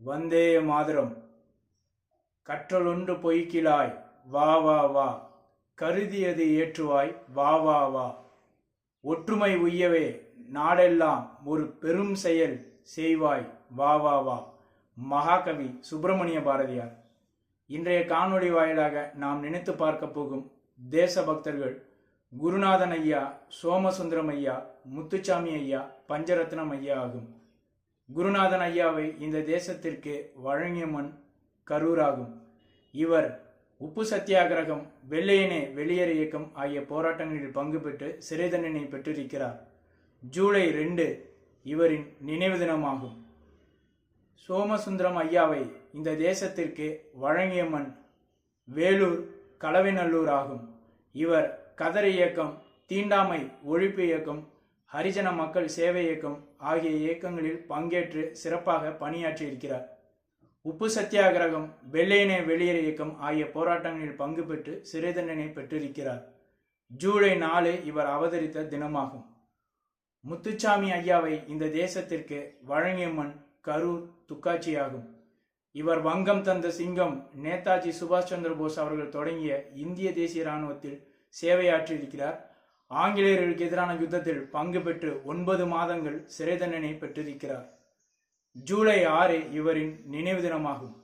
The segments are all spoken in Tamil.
வந்தே மாதரம். கற்றலொன்று பொய்க்கிலாய் வா வா வா. கருதியது ஏற்றுவாய் வா வா வா. ஒற்றுமை உய்யவே நாடெல்லாம் ஒரு பெரும் செயல் செய்வாய் வா வா வா. மகாகவி சுப்பிரமணிய பாரதியார். இன்றைய காணொளி வாயிலாக நாம் நினைத்து பார்க்க போகும் தேச பக்தர்கள் குருநாதன் ஐயா சோமசுந்தரம் ஐயா முத்துச்சாமி ஐயா பஞ்சரத்னம் ஐயா ஆகும். குருநாதன் ஐயாவை இந்த தேசத்திற்கு வழங்கிய மண் கரூராகும். இவர் உப்பு சத்தியாகிரகம் வெள்ளையனே வெளியேறு இயக்கம் ஆகிய போராட்டங்களில் பங்கு பெற்று சிறை தண்டனை பெற்றிருக்கிறார். ஜூலை ரெண்டு இவரின் நினைவு தினமாகும். சோமசுந்தரம் ஐயாவை இந்த தேசத்திற்கு வழங்கிய மண் வேலூர் கலவைநல்லூர் ஆகும். இவர் கதர் இயக்கம் தீண்டாமை ஒழிப்பு இயக்கம் ஹரிஜன மக்கள் சேவை இயக்கம் ஆகிய இயக்கங்களில் பங்கேற்று சிறப்பாக பணியாற்றியிருக்கிறார் உப்பு சத்தியாகிரகம் வெள்ளையனே வெளியேறு இயக்கம் ஆகிய போராட்டங்களில் பங்கு பெற்று சிறை தண்டனை பெற்றிருக்கிறார். ஜூலை நாலு இவர் அவதரித்த தினமாகும். முத்துச்சாமி ஐயாவை இந்த தேசத்திற்கு வழங்கிய மண் கரூர் துக்காட்சியாகும். இவர் வங்கம் தந்த சிங்கம் நேதாஜி சுபாஷ் சந்திர போஸ் அவர்கள் தொடங்கிய இந்திய தேசிய இராணுவத்தில் சேவையாற்றியிருக்கிறார். ஆங்கிலேயர்களுக்கு எதிரான யுத்தத்தில் பங்கு பெற்று ஒன்பது மாதங்கள் சிறை தண்டனை பெற்றிருக்கிறார். ஜூலை ஆறு இவரின் நினைவு தினமாகும்.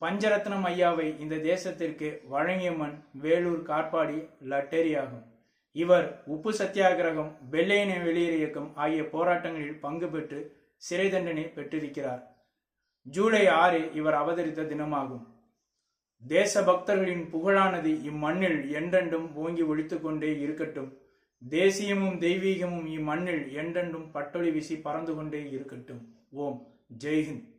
பஞ்சரத்னம் ஐயாவை இந்த தேசத்திற்கு வழங்கிய மண் வேலூர் காட்பாடி லட்டேரியாகும். இவர் உப்பு சத்தியாகிரகம் வெள்ளையின வெளியேறு இயக்கம் ஆகிய போராட்டங்களில் பங்கு பெற்று சிறை தண்டனை பெற்றிருக்கிறார். ஜூலை ஆறு இவர் அவதரித்த தினமாகும். தேச பக்தர்களின் புகழானது இம்மண்ணில் என்றென்றும் ஓங்கி ஒழித்து கொண்டே இருக்கட்டும். தேசியமும் தெய்வீகமும் இம்மண்ணில் என்றென்றும் பட்டொளி வீசி பறந்து கொண்டே இருக்கட்டும். ஓம். ஜெய்ஹிந்த்